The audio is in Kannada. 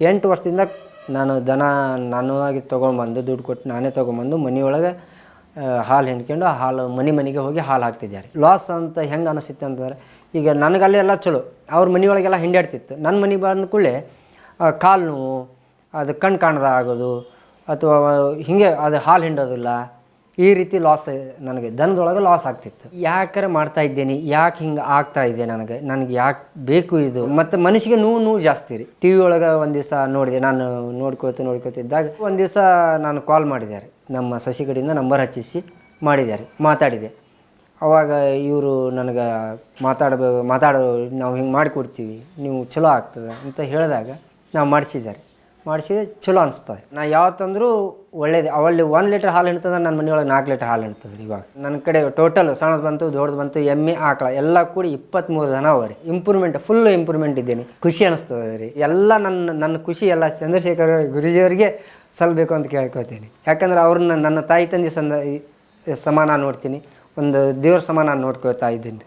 ಎಂಟು ವರ್ಷದಿಂದ ನಾನು ದನ ಆಗಿ ತೊಗೊಂಬಂದು ದುಡ್ಡು ಕೊಟ್ಟು ನಾನೇ ತೊಗೊಂಬಂದು ಮನೆಯೊಳಗೆ ಹಾಲು ಹಿಂಡ್ಕೊಂಡು ಹಾಲು ಮನೆ ಮನೆಗೆ ಹೋಗಿ ಹಾಲು ಹಾಕ್ತಿದ್ದಾರೆ. ಲಾಸ್ ಅಂತ ಹೆಂಗೆ ಅನಿಸುತ್ತೆ ಅಂತಂದರೆ, ಈಗ ನನಗಲ್ಲಿ ಎಲ್ಲ ಚಲೋ. ಅವ್ರ ಮನೆಯೊಳಗೆಲ್ಲ ಹಿಂಡಾಡ್ತಿತ್ತು. ನನ್ನ ಮನೆಗೆ ಬಂದ ಕೂಡಲೇ ಕಾಲು ನೋವು, ಅದು ಕಣ್ಣು ಕಾಣದ ಆಗೋದು, ಅಥವಾ ಹೀಗೆ ಅದು ಹಾಲು ಹಿಂಡೋದಿಲ್ಲ ಈ ರೀತಿ ಲಾಸ್ ನನಗೆ ದನದೊಳಗೆ ಲಾಸ್ ಆಗ್ತಿತ್ತು. ಯಾಕರೆ ಮಾಡ್ತಾ ಇದ್ದೇನೆ? ಯಾಕೆ ಹಿಂಗೆ ಆಗ್ತಾ ಇದೆ ನನಗೆ? ನನಗೆ ಯಾಕೆ ಬೇಕು ಇದು? ಮತ್ತು ಮನಸ್ಸಿಗೆ ನೋವು ನೋವು ಜಾಸ್ತಿ ರೀ. ಟಿ ವಿ ಒಳಗೆ ಒಂದು ದಿವಸ ನೋಡಿದೆ, ನಾನು ನೋಡ್ಕೋತ ನೋಡ್ಕೋತಿದ್ದಾಗ ಒಂದು ದಿವಸ ನಾನು ಕಾಲ್ ಮಾಡಿದ್ದಾರೆ ನಮ್ಮ ಸೊಸಿ ಕಡೆಯಿಂದ ನಂಬರ್ ಹಚ್ಚಿಸಿ ಮಾಡಿದ್ದಾರೆ ಮಾತಾಡಿದೆ. ಅವಾಗ ಇವರು ನನಗೆ ಮಾತಾಡಬೇಕು ಮಾತಾಡೋ, ನಾವು ಹಿಂಗೆ ಮಾಡಿಕೊಡ್ತೀವಿ, ನೀವು ಚಲೋ ಆಗ್ತದೆ ಅಂತ ಹೇಳಿದಾಗ ನಾವು ಮಾಡಿಸಿದ್ದಾರೆ ಮಾಡಿಸಿದ್ರೆ ಚಲೋ ಅನಿಸ್ತದೆ. ನಾ ಯಾವತ್ತಂದ್ರೂ ಒಳ್ಳೇದು ಅವಲ್ಲಿ ಒಂದು ಲೀಟ್ರ್ ಹಾಲು ಹಿಡ್ತದೆ ನನ್ನ ಮನೆಯೊಳಗೆ ನಾಲ್ಕು ಲೀಟ್ರ್ ಹಾಲು ಹಿಡ್ತದೆ ಇವಾಗ. ನನ್ನ ಕಡೆ ಟೋಟಲ್ ಸಣ್ಣದು ಬಂತು, ದೊಡ್ಡದು ಬಂತು, ಎಮ್ಮೆ, ಆಕಳ ಎಲ್ಲ ಕೂಡಿ ಇಪ್ಪತ್ತ್ಮೂರು ಜನ ಅವ ಇಂಪ್ರೂವ್ಮೆಂಟ್ ಫುಲ್ ಇಂಪ್ರೂವ್ಮೆಂಟ್ ಇದ್ದೀನಿ. ಖುಷಿ ಅನಿಸ್ತದೆ ರೀ. ಎಲ್ಲ ನನ್ನ ನನ್ನ ಖುಷಿ ಎಲ್ಲ ಚಂದ್ರಶೇಖರ್ ಗುರುಜಿಯವರಿಗೆ ಸಲ್ಲಬೇಕು ಅಂತ ಕೇಳ್ಕೊತೀನಿ. ಯಾಕಂದ್ರೆ ಅವ್ರನ್ನ ನನ್ನ ತಾಯಿ, ತಂದೆ ಸಂದ ಸಮಾನ ನೋಡ್ತೀನಿ. ಒಂದು ದೇವ್ರ ಸಮಾನ ನೋಡ್ಕೊಳ್ತಾ ಇದ್ದೀನಿ.